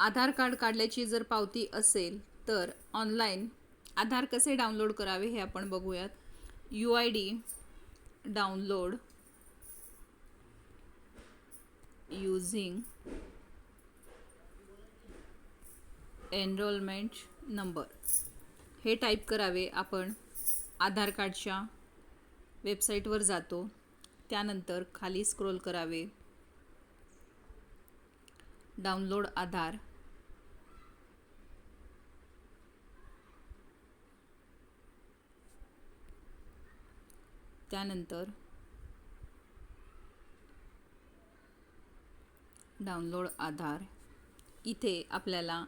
आधार card काढल्याची जर पावती असेल तर ऑनलाईन आधार कसे डाउनलोड करावे हे आपण बघूयात. U I D download using enrolment number हे टाईप करावे आपण. आधार कार्डच्या वेबसाईटवर जातो. त्यानंतर खाली स्क्रोल करावे. डाउनलोड आधार. त्यानंतर डाउनलोड आधार. इथे आपल्याला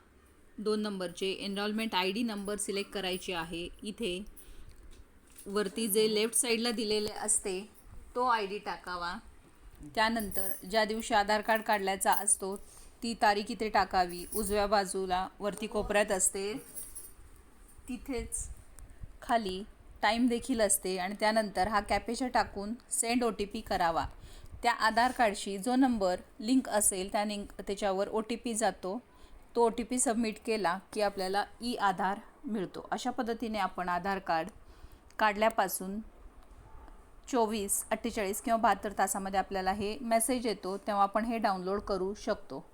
दोन नंबरचे enrolment I D number select करायचे आहे. इथे वरती जे लेफ्ट साईडला दिलेले असते तो आय डी टाकावा. त्यानंतर ज्या दिवशी आधार कार्ड काढल्याचा असतो ती तारीख इथे टाकावी. उजव्या बाजूला वरती कोपऱ्यात असते. तिथेच खाली टाईम देखील असते आणि त्यानंतर हा कॅपेचा टाकून सेंड ओ टी पी करावा. त्या आधार कार्डशी जो नंबर लिंक असेल त्या लिंक त्याच्यावर ओ टी पी जातो. तो ओ टी पी सबमिट केला की आपल्याला ई आधार मिळतो. अशा पद्धतीने आपण आधार कार्ड काढल्यापासून चोवीस अठ्ठेचाळीस किंवा बहात्तर तासामध्ये आपल्याला हे मेसेज येतो तेव्हा आपण हे डाउनलोड करू शकतो.